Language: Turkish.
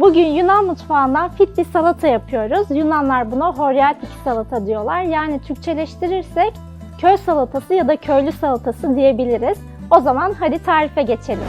Bugün Yunan mutfağından fit bir salata yapıyoruz. Yunanlar buna horyatik salata diyorlar. Yani Türkçeleştirirsek köy salatası ya da köylü salatası diyebiliriz. O zaman hadi tarife geçelim.